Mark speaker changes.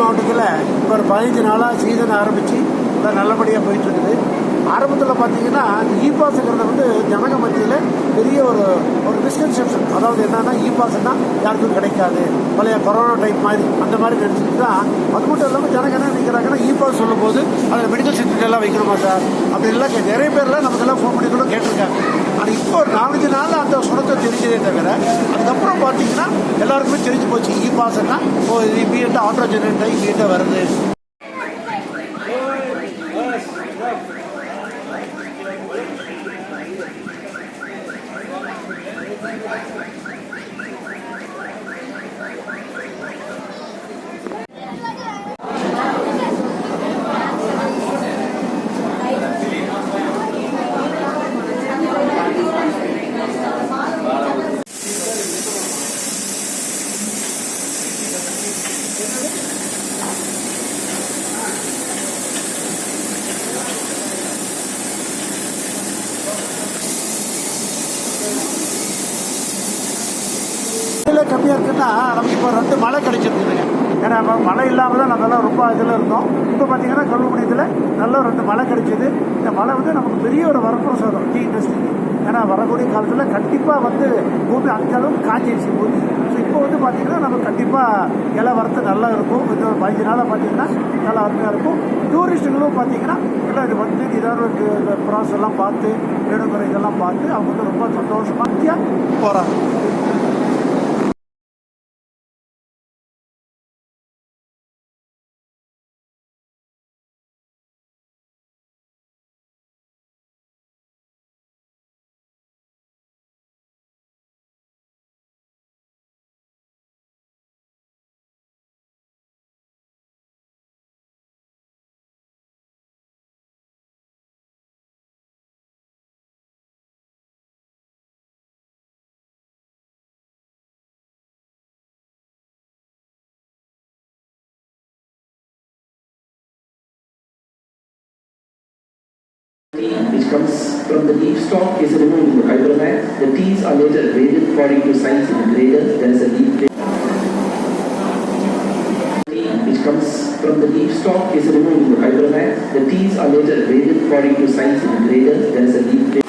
Speaker 1: மாவட்டங்களில் இப்போ ஒரு பதினஞ்சு நாளாக சீசன் ஆரம்பித்து இப்போ நல்லபடியாக போயிட்டுருக்குது. ஆரம்பத்தில் பார்த்தீங்கன்னா இ பாஸுங்கிறது வந்து ஜனக மத்தியில் பெரிய ஒரு ஒரு மிஸ்கன்செப்ஷன் அதாவது என்னன்னா இ பாஸ்னா யாருக்கும் கிடைக்காது. பழைய கொரோனா டைப் மாதிரி அந்த மாதிரி நினச்சிட்டு தான் அது மட்டும் இல்லாமல் ஜனங்க என்ன நினைக்கிறாங்கன்னா இ பாஸ் சொல்லும்போது அதில் மெடிக்கல் சர்டிஃபிகேட் எல்லாம் வைக்கணுமா சார்? அப்படின்லாம் நிறைய பேர்லாம் நமக்கெல்லாம் ஃபோன் பண்ணி கூட கேட்டிருக்காங்க. ஆனால் இப்போ ஒரு நாலஞ்சு நாள் அந்த சுரத்தை தெரிஞ்சதே தவிர அதுக்கப்புறம் பார்த்தீங்கன்னா எல்லாருக்குமே தெரிஞ்சு போச்சு. இ பாஸ்னா ஓ இது இமீடியட்டாக ஆட்டோ ஜெனரேட் இமீடியட்டாக வருது. இதில் கம்மியாக இருக்குன்னா நமக்கு இப்போ ரெண்டு மழை கிடைச்சிருக்குதுங்க ஏன்னா நம்ம மழை இல்லாமல் தான் நம்மளாம் ரொம்ப இதில் இருந்தோம். இப்போ பார்த்தீங்கன்னா கல்லுமணியத்தில் நல்ல ரெண்டு மழை கிடைச்சிது. இந்த மழை வந்து நமக்கு பெரிய ஒரு வரப்பிரசாதம் டீ இண்டஸ்ட்ரிக்கு ஏன்னா வரக்கூடிய காலத்தில் கண்டிப்பாக வந்து பூமி அஞ்சளவு காய்ச்சிருச்சு பூமி. ஸோ இப்போ வந்து பார்த்தீங்கன்னா நம்ம கண்டிப்பாக இலை வரத்து நல்லா இருக்கும். இந்த ஒரு பதினஞ்சு நாளாக பார்த்தீங்கன்னா நல்லா அருமையாக இருக்கும். டூரிஸ்ட்டுகளும் பார்த்தீங்கன்னா எல்லாம் இது வந்து ஏதாவது ப்ராசஸ் எல்லாம் பார்த்து வேணுங்கிற இதெல்லாம் பார்த்து அவங்க வந்து ரொம்ப சந்தோஷமாக போகிறாங்க
Speaker 2: which comes from the leaf stalk is removed in the hydromat. The teas are later graded according to size the grader. There is a leaf grade. Which comes from the leaf stalk is removed in the hydromat. The teas are later graded according to size in the grader. There is a leaf grade.